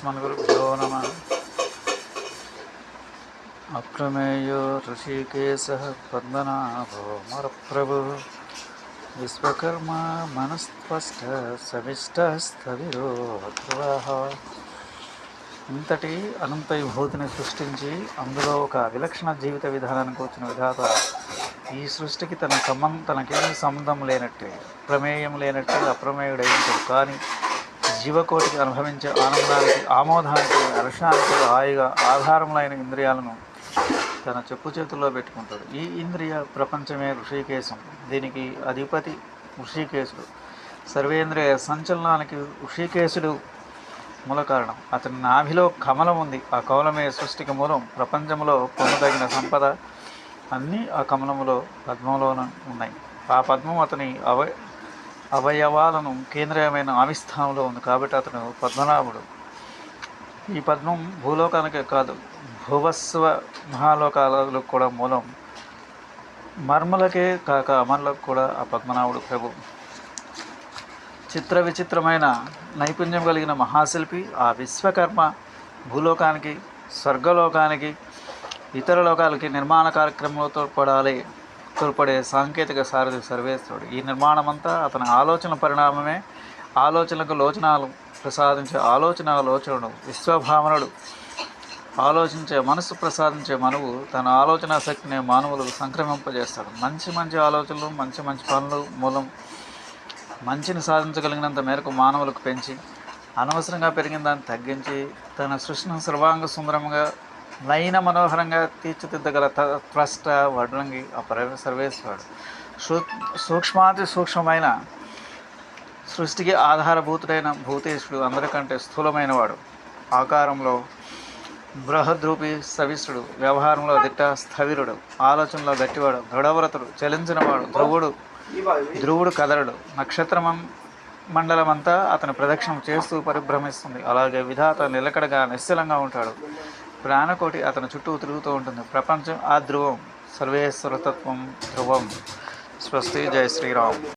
శ్రీమద్గురుభ్యో నమ అప్రమేయో ఋషికేశ పద్మనాభో మరప్రభు విశ్వకర్మ మనస్పష్ట సమిష్ట ఇంతటి అనంత విభూతిని సృష్టించి అందులో ఒక విలక్షణ జీవిత విధానానికి వచ్చిన విధాత ఈ సృష్టికి తన సంబంధం తనకేమీ సంబంధం లేనట్టే ప్రమేయం లేనట్టే అప్రమేయుడైనట్టు కానీ జీవకోటికి అనుభవించే ఆనందానికి ఆమోదానికి హర్షానికి హాయిగా ఆధారములైన ఇంద్రియాలను తన చెప్పు చేతుల్లో పెట్టుకుంటాడు. ఈ ఇంద్రియ ప్రపంచమే ఋషికేశం. దీనికి అధిపతి ఋషికేశుడు. సర్వేంద్రియ సంచలనానికి ఋషికేశుడు మూల కారణం. అతని నాభిలో కమలం ఉంది. ఆ కమలమే సృష్టికి మూలం. ప్రపంచంలో పొందదగిన సంపద అన్నీ ఆ కమలములో పద్మంలోనూ ఉన్నాయి. ఆ పద్మం అతని అవ అవయవాలను కేంద్రీయమైన ఆవిస్థానంలో ఉంది కాబట్టి అతను పద్మనాభుడు. ఈ పద్మం భూలోకానికే కాదు భువస్వ మహాలోకాలకు కూడా మూలం. మర్మలకే కాక అమరులకు కూడా ఆ పద్మనాభుడు ప్రభు. చిత్ర విచిత్రమైన నైపుణ్యం కలిగిన మహాశిల్పి ఆ విశ్వకర్మ భూలోకానికి స్వర్గలోకానికి ఇతర లోకాలకి నిర్మాణ కార్యక్రమంలో తోడ్పడాలి. తోడ్పడే సాంకేతిక సారథి సర్వేశ్వరుడు. ఈ నిర్మాణమంతా అతని ఆలోచన పరిణామమే. ఆలోచనలకు లోచనాలు ప్రసాదించే ఆలోచన లోచనుడు విశ్వభావనుడు. ఆలోచించే మనసు ప్రసాదించే మనవు తన ఆలోచన శక్తిని మానవులకు సంక్రమింపజేస్తాడు. మంచి మంచి ఆలోచనలు మంచి మంచి పనులు మూలం మంచిని సాధించగలిగినంత మేరకు మానవులకు పెంచి అనవసరంగా పెరిగిన దాన్ని తగ్గించి తన సృష్టిని సర్వాంగ సుందరంగా నయన మనోహరంగా తీర్చిదిద్దగల త- త్వష్ట వడ్రంగి అపర సర్వేశ్వరుడు. సూ సూక్ష్మాతి సూక్ష్మమైన సృష్టికి ఆధారభూతుడైన భూతేశుడు అందరికంటే స్థూలమైన వాడు ఆకారంలో బృహద్రూపి సవిష్ఠుడు వ్యవహారంలో దిట్ట స్థవిరుడు ఆలోచనలో గట్టివాడు దృఢవ్రతుడు చలించినవాడు ధ్రువుడు ధ్రువుడు కదరుడు నక్షత్రమం మండలమంతా అతను ప్రదక్షిణం చేస్తూ పరిభ్రమిస్తుంది. అలాగే విధాత నిలకడగా నిశ్చలంగా ఉంటాడు. ప్రాణకోటి అతని చుట్టూ తిరుగుతూ ఉంటుంది. ప్రపంచం ఆ ధ్రువం. సర్వేశ్వరతత్వం ధ్రువం. స్వస్తి. జయ శ్రీరామ్.